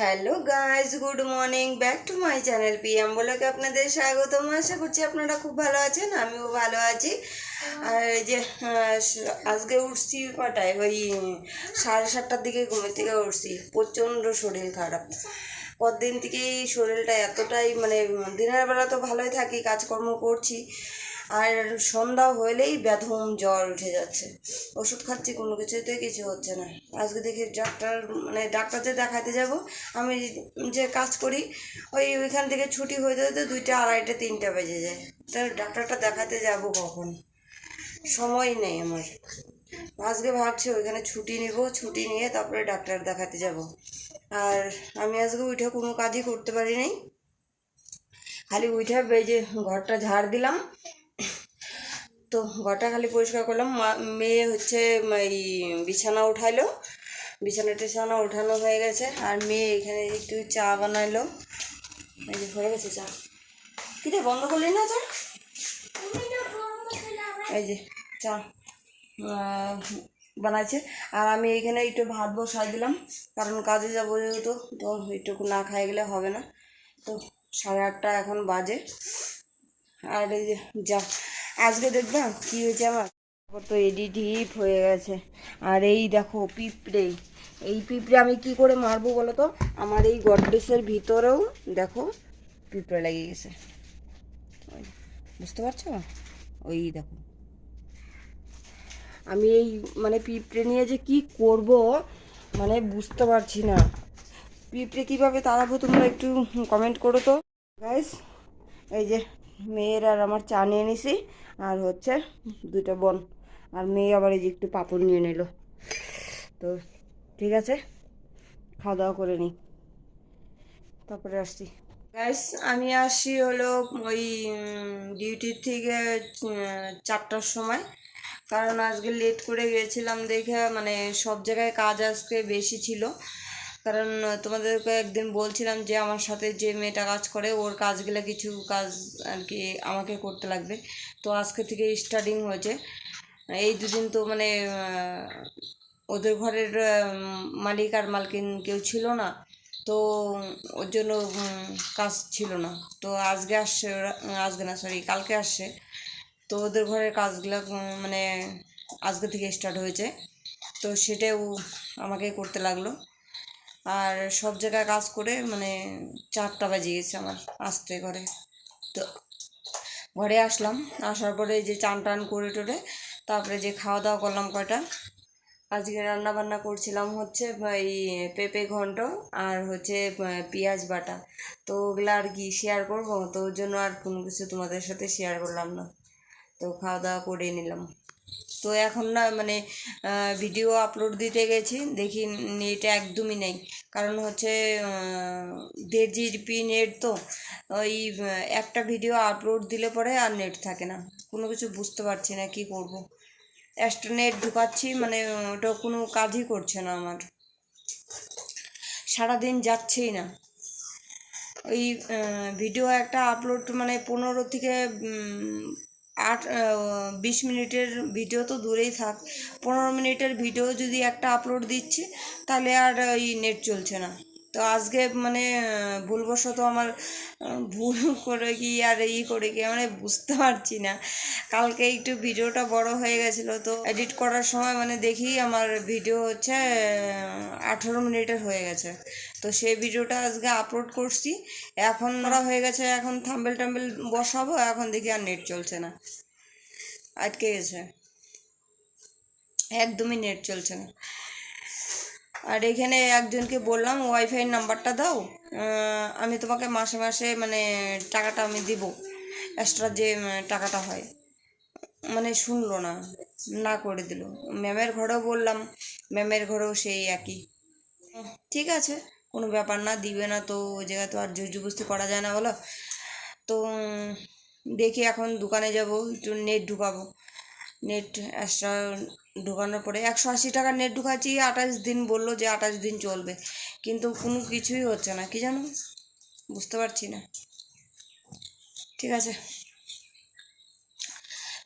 Hello guys good morning. Back to my channel PM বলোকে আপনাদের স্বাগতম। আশা করছি আপনারা খুব ভালো আছেন, আমিও ভালো আছি। আর যে আজকে উঠছি কটায়? ওই সাড়ে সাতটার দিকে ঘুমের থেকে উঠছি। প্রচণ্ড শরীর খারাপ। পরদিন থেকেই শরীরটা এতটাই মানে দিনের বেলা তো ভালোই থাকি, কাজকর্ম করছি। আর সন্ধ্যা হলেই ব্যাধম জ্বর উঠে যাচ্ছে। ওষুধ খাচ্ছি, কোনো কিছুতে কিছু হচ্ছে না। আজকে দেখি ডাক্তার মানে ডাক্তার যে দেখাতে যাব। আমি যে কাজ করি, ওই ওইখান থেকে ছুটি হতে হতে দুইটা, আড়াইটা, তিনটা বেজে যায়। তাহলে ডাক্তারটা দেখাতে যাব কখন? সময় নেই আমার। আজকে ভাবছি ওইখানে ছুটি নিব, ছুটি নিয়ে তারপরে ডাক্তার দেখাতে যাব। আর আমি আজকে উঠে কোনো কাজই করতে পারি নাই। খালি উঠে বেজে ঘরটা ঝাড় দিলাম। তো ঘরটা খালি পরিষ্কার করলাম। মেয়ে হচ্ছে এই বিছানা উঠাইলো। বিছানা টিছানা উঠানো হয়ে গেছে। আর মেয়ে এখানে একটু চা বানাইলো। এই যে হয়ে গেছে চা। কিরে বন্ধ করলি না চা? এই যে চা বানাইছে। আর আমি এখানে একটু ভাত বসাই দিলাম। কারণ কাজে যাব যেহেতু, তো একটু না খাই গেলে হবে না। তো সাড়ে আটটা এখন বাজে। আর এই যে যা আজকে দেখবা কি হয়েছে আমার? তারপর তো এডি ডিপ হয়ে গেছে। আর এই দেখো পিঁপড়ে। এই পিঁপড়ে আমি কি করে মারবো বলো তো? আমার এই গডরেজের ভিতরেও দেখো পিঁপড়ে লেগে গেছে। বুঝতে পারছ? ওই দেখো। আমি এই মানে পিঁপড়ে নিয়ে যে কি করব মানে বুঝতে পারছি না। পিঁপড়ে কীভাবে তাড়াবো তোমরা একটু কমেন্ট করো তো। গাইস এই যে মেয়ের আর আমার চা নিয়ে নিছি। আর হচ্ছে দুটো বোন। আর মেয়ে আবার এই যে একটু পাপড় নিয়ে নিল। তো ঠিক আছে খাওয়া দাওয়া করে নিই তারপরে আসছি। গ্যাস আমি আসি হলো ওই ডিউটির থেকে চারটার সময়। কারণ আজকে লেট করে গেছিলাম দেখে মানে সব জায়গায় কাজ আজকে বেশি ছিল। কারণ তোমাদেরকে একদিন বলছিলাম যে আমার সাথে যে মেয়েটা কাজ করে, ওর কাজগুলো কিছু কাজ আর কি আমাকে করতে লাগবে। তো আজকে থেকে স্টার্টিং হয়েছে। এই দুদিন তো মানে ওদের ঘরের মালিক আর মালকিন কেউ ছিল না। তো ওর জন্য কাজ ছিল না। তো আজকে আসছে আজকে না সরি কালকে আসছে। তো ওদের ঘরের কাজগুলো মানে আজকে থেকে স্টার্ট হয়েছে। তো সেটাও আমাকে করতে লাগল। আর সব জায়গায় কাজ করে মানে চারটা বাজে গেছে আমার আসতে ঘরে। তো ঘরে আসলাম, আসার পরে যে চান টান করে টোরে তারপরে যে খাওয়া দাওয়া করলাম কয়টা, আজকে রান্না বান্না করছিলাম হচ্ছে এই পেঁপে ঘন্ট আর হচ্ছে পেঁয়াজ বাটা। তো ওগুলো আর কি শেয়ার করব, তো ওর জন্য আর কোনো কিছু তোমাদের সাথে শেয়ার করলাম না। তো খাওয়া দাওয়া করে নিলাম। তো এখন না মানে ভিডিও আপলোড দিতে গেছি, দেখি নেট একদমই নেই। কারণ হচ্ছে দেড় জিবি নেট তো, ওই একটা ভিডিও আপলোড দিলে পরে আর নেট থাকে না। কোনো কিছু বুঝতে পারছি না কি করব। এক্সট্রা নেট ঢুকাচ্ছি মানে ওটা কোনো কাজই করছে না আমার। সারাদিন যাচ্ছেই না। ওই ভিডিও একটা আপলোড মানে পনেরো থেকে আট বিশ মিনিটের ভিডিও তো দূরেই থাক। পনেরো মিনিটের ভিডিও যদি একটা আপলোড দিচ্ছি, তাহলে আর ওই নেট চলছে না। তো আজকে মানে ভুলবশত আমার ভুল করে কি আর ই করে কি মানে বুঝতে পারছি না। কালকে একটু ভিডিওটা বড় হয়ে গেছিল, তো এডিট করার সময় মানে দেখি আমার ভিডিও হচ্ছে আঠেরো মিনিটের হয়ে গেছে। তো সেই ভিডিওটা আজকে আপলোড করছি। এখন ওরা হয়ে গেছে, এখন থাম্বেল টাম্বেল বসাবো, এখন দেখি আর নেট চলছে না। আটকে গেছে। একদমই নেট চলছে না। আর এখানে একজনকে বললাম ওয়াইফাই নাম্বারটা দাও আমি তোমাকে মাসে মাসে মানে টাকাটা আমি দিব। এক্সট্রা যে টাকাটা হয় মানে শুনলো না না করে দিল। ম্যামের ঘরেও বললাম ম্যামের ঘরেও সেই একই। ঠিক আছে, কোনো ব্যাপার না, দিবে না তো, ওই জায়গায় তো আর জুজুবস্তি করা যায় না বলো। তো দেখি এখন দোকানে যাব, একটু নেট ঢুকাবো। নেট এক্সট্রা ঢুকানোর পরে একশো আশি টাকার নেট ঢুকাচ্ছি, আঠাশ দিন বলল যে আঠাশ দিন চলবে। কিন্তু কোনো কিছুই হচ্ছে না, কি জানো? বুঝতে পারছি না। ঠিক আছে।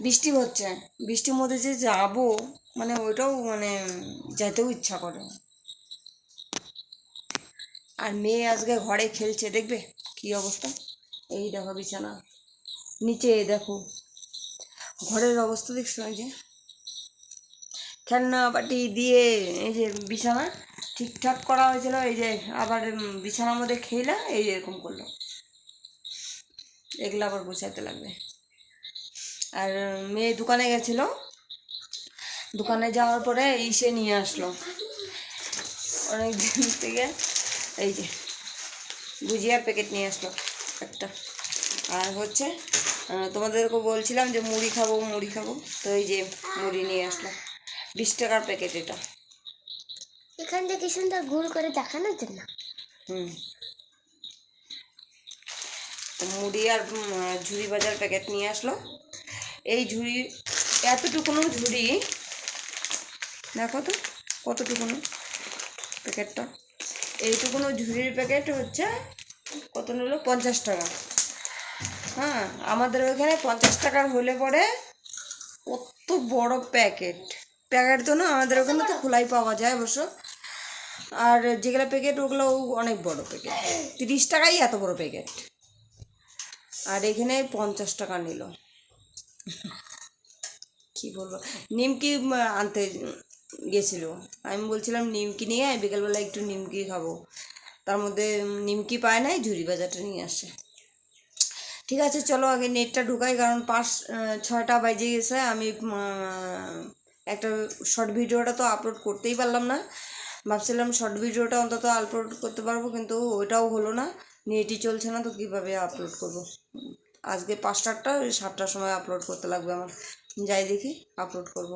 বৃষ্টি হচ্ছে। বৃষ্টির মধ্যে যে যাব মানে ওইটাও মানে যেতেও ইচ্ছা করে আর মেয়ে আজকে ঘরে খেলছে, দেখবে? কি অবস্থা? এই দেখো বিছানা। নিচে দেখো। ঘরের অবস্থা দেখছ যে? খেলনা বাটি দিয়ে এই যে বিছানা ঠিকঠাক করা হয়েছিল, এই যে আবার বিছানার মধ্যে খেলা এই এরকম করল। এগুলো আবার গুছাতে লাগবে। আর মেয়ে দোকানে গেছিল। দোকানে যাওয়ার পরে ইসে নিয়ে আসলো। অনেক দিন থেকে এই যে গুজিয়ার প্যাকেট নিয়ে আসলো একটা। আর হচ্ছে তোমাদেরকে বলছিলাম যে মুড়ি খাব মুড়ি খাব। তো এই যে মুড়ি নিয়ে আসলো। বিশ টাকার প্যাকেট এটা। এখান থেকে সুন্দর গোল করে দেখানোর জন্য। হুম। মুড়ি আর ঝুড়ি বাজার প্যাকেট নিয়ে আসলো। এই ঝুড়ি এতটুকুনো ঝুড়ি দেখো তো কতটুকুনো প্যাকেটটা এইটুকুনো ঝুড়ির প্যাকেট হচ্ছে কত নিল? পঞ্চাশ টাকা। হ্যাঁ আমাদের ওইখানে পঞ্চাশ টাকার হলে পরে কত বড় প্যাকেট প্যাকেট তো না আমাদের ওখানে তো খোলাই পাওয়া যায় অবশ্য। আর যেগুলো প্যাকেট ওগুলো অনেক বড় প্যাকেট। তিরিশ টাকাই এত বড় প্যাকেট। আর এখানে পঞ্চাশ টাকা নিল। কি বলব? নিমকি আনতে গেছিল। আমি বলছিলাম নিমকি নিয়ে আয়, বিকেলবেলা একটু নিমকি খাব। তার মধ্যে নিমকি পায় নাই ঝুড়ি বাজারটা নিয়ে আসে। ঠিক আছে চলো আগে নেটটা ঢুকাই কারণ পাঁচ ছয়টা বাজে গেছে। আমি একটা শর্ট ভিডিওটা তো আপলোড করতেই পারলাম না। ভাবছিলাম শর্ট ভিডিওটা অন্তত আপলোড করতে পারব, কিন্তু ওইটাও হলো না। নেটই চলছে না, তো কীভাবে আপলোড করব? আজকে পাঁচটারটা, ওই সাতটার সময় আপলোড করতে লাগবে আমার। যাই দেখি আপলোড করব।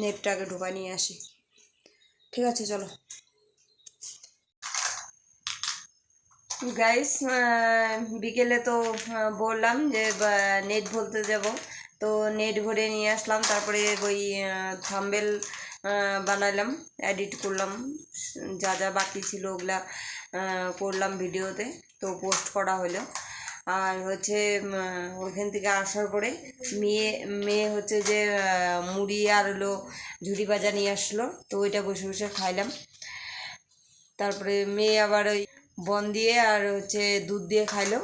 নেটটা আগে ঢোকায় নিয়ে আসি। ঠিক আছে, চলো। গাইস বিকেলে তো বললাম যে নেট বলতে যাব। তো নেট ভরে নিয়ে আসলাম, তারপরে ওই থাম্বেল বানালাম এডিট করলাম, যা যা বাকি ছিল ওগুলা করলাম ভিডিওতে, তো পোস্ট করা হলো আর হচ্ছে ওইখান থেকে আসার পরে মেয়ে মেয়ে হচ্ছে যে মুড়ি আর হলো ঝুড়ি ভাজা নিয়ে আসলো, তো ওইটা বসে বসে খাইলাম। তারপরে মেয়ে আবার ওই বন দিয়ে আর হচ্ছে দুধ দিয়ে খাইলো।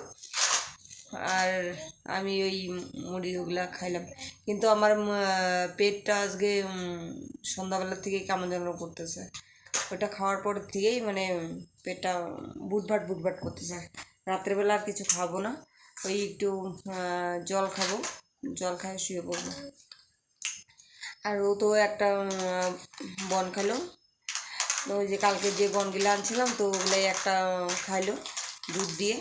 আর আমি ওই মুড়ি ওগুলা খাইলাম। কিন্তু আমার পেটটা আজকে সন্ধ্যাবেলার থেকে কেমন যেন করতেছে। ওটা খাওয়ার পর থেকেই মানে পেটটা বুটভাট বুটভাট করতেছে। রাত্রেবেলা আর কিছু খাব না। ওই একটু জল খাব। জল খাই শুয়ে পড়ব। আর ও তো একটা বন খেলো তো ওই যে কালকে যে বনগুলো আনছিলাম, তো ওগুলাই একটা খাইলো দুধ দিয়ে।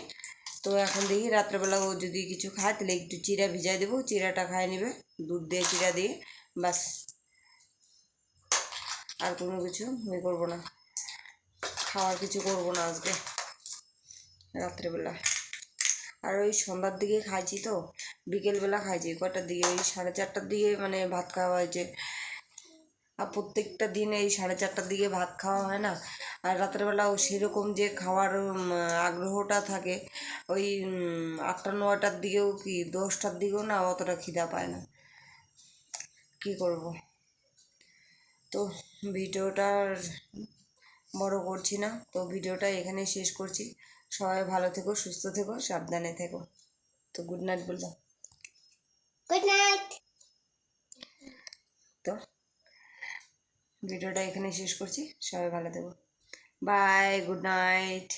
তো এখন দেখি রাত্রেবেলা ও যদি কিছু খায়, তাহলে একটু চিরা ভিজাই দেবো। চিরাটা খায় নেবে, দুধ দিয়ে চিরা দিয়ে বাস আর কোনো কিছু ইয়ে করব না। খাওয়ার কিছু করব না আজকে, রাত্রেবেলা। আর ওই সন্ধ্যার দিকে খাইছি তো, বিকেলবেলা খাইছি কটার দিকে? ওই সাড়ে চারটার দিকে মানে ভাত খাওয়া হয়েছে। আর প্রত্যেকটা দিন এই সাড়ে চারটার দিকে ভাত খাওয়া হয় না আর রাত্রেবেলাও সেরকম যে খাওয়ার আগ্রহটা থাকে ওই আটটা নয়টার দিকেও কি দশটার দিকেও না অতটা খিদা পায় না। কি করব? তো ভিডিওটা আর বড় করছি না তো ভিডিওটা এখানে শেষ করছি। সবাই ভালো থেকো সুস্থ থেকো সাবধানে থেকো। তো গুড নাইট বললাম। গুড নাইট তো ভিডিওটা এখানে শেষ করছি। সবাই ভালো থেকো। Bye good night